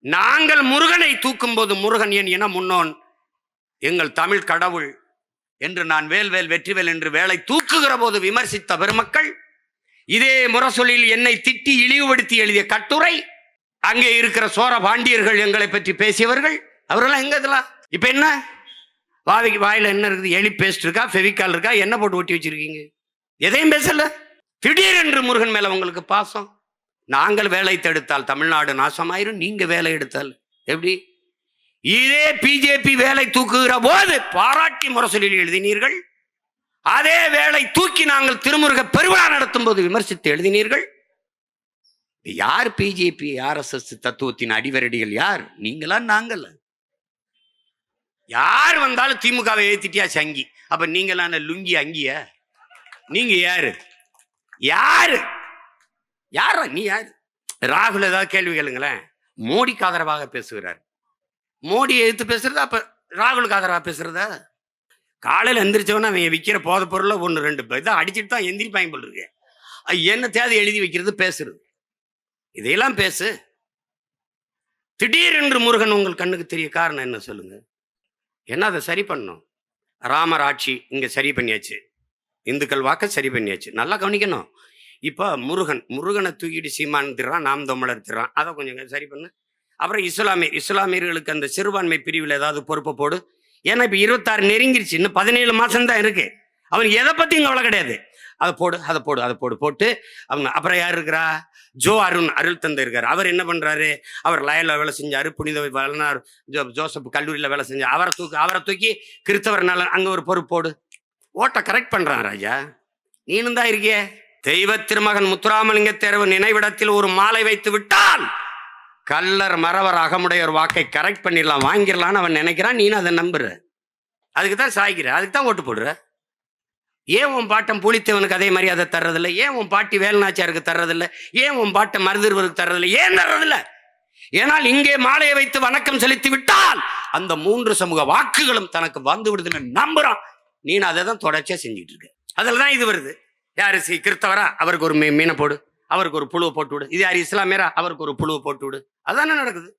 நாங்கள் முருகனை தூக்கும் போது முருகன் என் இன முன்னோன் எங்கள் தமிழ் கடவுள் என்று நான் வேல்வேல் வெற்றிவேல் என்று வேலை தூக்குகிற போது விமர்சித்த பெருமக்கள் இதே முரசொலியில் என்னை திட்டி இழிவுபடுத்தி எழுதிய கட்டுரை அங்கே இருக்கிற சோர பாண்டியர்கள் எங்களை பற்றி பேசியவர்கள் அவரெல்லாம் எங்க இதெல்லாம்? இப்ப என்ன? வாவிக்கு வாயில என்ன இருக்குது? எலி பேஸ்ட் இருக்கா? ஃபெவிக்கால் இருக்கா? என்ன போட்டு ஒட்டி வச்சிருக்கீங்க? எதையும் பேசல. திடீரென்று முருகன் மேல உங்களுக்கு பாசம். நாங்கள் வேலை தடுத்தால் தமிழ்நாடு நாசமாயிரும் நீங்க வேலை எடுத்தால். எப்படி? இதே பிஜேபி வேலை தூக்குகிற போது பாராட்டி முரசொலியில் எழுதினீர்கள். அதே வேலை தூக்கி நாங்கள் திருமுருக பெருவிழா நடத்தும் போது விமர்சித்து எழுதினீர்கள். யார் பிஜேபி ஆர்எஸ்எஸ் தத்துவத்தின் அடிவரடிகள் யார்? நீங்களா நாங்கள். யார் வந்தாலும் திமுகவை ஏத்திட்டியா சங்கி? அப்ப நீங்களான லுங்கி அங்கிய? நீங்க யாரு? யாரு? யாரா நீ யார்? ராகுல் ஏதாவது கேள்வி கேளுங்களேன். மோடிக்கு ஆதரவாக பேசுகிறார். மோடியை எதிர்த்து பேசுறதா? அப்ப ராகுலுக்கு ஆதரவாக பேசுறதா? காலையில் எந்திரிச்சவன அவன் விற்கிற போதை பொருளை ஒன்று ரெண்டு இதை அடிச்சுட்டு தான் எந்திரிப்பாங்க போல் இருக்கு. அது என்ன தேதி எழுதி வைக்கிறது? பேசுறது. இதையெல்லாம் பேசு. திடீரென்று முருகன் உங்கள் கண்ணுக்கு தெரிய காரணம் என்ன சொல்லுங்க? என்ன அதை சரி பண்ணும் ராமர் ஆட்சி இங்கே சரி பண்ணியாச்சு. இந்துக்கள் வாக்க சரி பண்ணியாச்சு. நல்லா கவனிக்கணும். இப்போ முருகன் முருகனை தூக்கிட்டு சீமான் திறான் நாம் தமிழர் திறான் அதை கொஞ்சம் சரி பண்ணு. அப்புறம் இஸ்லாமியர் இஸ்லாமியர்களுக்கு அந்த சிறுபான்மை பிரிவில் ஏதாவது பொறுப்பை போடு. ஏன்னா இப்போ இருபத்தாறு நெருங்கிருச்சு. இன்னும் பதினேழு மாதம் தான் இருக்கு. அவன் எதை பற்றியும் கவலை கிடையாது. அதை போடு அதை போடு அதை போடு போட்டு அவங்க அப்புறம் யார் இருக்கிறா? ஜோ அருண் அருள் தந்தை இருக்கார். அவர் என்ன பண்ணுறாரு அவர் லயலில் வேலை செஞ்சார் புனித வளனார் ஜோ ஜோசப் கல்லூரியில் வேலை செஞ்சார் அவரை தூக்கி அவரை தூக்கி கிறிஸ்தவர் நலன் அங்கே ஒரு பொறுப்பு போடு. ஓட்டை கரெக்ட் பண்ணுறான் ராஜா. நீனும் தான் இருக்கியே. தெய்வ திருமகன் முத்துராமலிங்க தேர்வு நினைவிடத்தில் ஒரு மாலை வைத்து விட்டால் கல்லர் மறவர் அகமுடையர் வாக்கை கரெக்ட் பண்ணிடலாம் வாங்கிடலாம்னு அவன் நினைக்கிறான். நீனும் அதை நம்புற? அதுக்கு தான் சாய்க்கிற அதுக்கு தான் ஓட்டு போடுற? ஏன் உன் பாட்டம் புலித்தேவனுக்கு அதே மரியாதை தர்றதில்ல? ஏன் உன் பாட்டி வேலுநாச்சியாருக்கு தர்றதில்ல? ஏன் உன் பாட்டை மருதிருவருக்கு தர்றதில்ல? ஏன் தர்றதில்ல? ஏனால் இங்கே மாலையை வைத்து வணக்கம் செலுத்தி விட்டால் அந்த மூன்று சமூக வாக்குகளும் தனக்கு வந்து விடுதுன்னு நம்புறான். நீ அதை தான் தொடர்ச்சியா செஞ்சுட்டு இருக்க. அதில் தான் இது வருது. யார் கிறிஸ்தவரா அவருக்கு ஒரு மீ- மீனை போடு. அவருக்கு ஒரு புழுவை போட்டு விடு. இது யார் இஸ்லாமியரா? அவருக்கு ஒரு புழுவை போட்டு விடு. அதானே நடக்குது.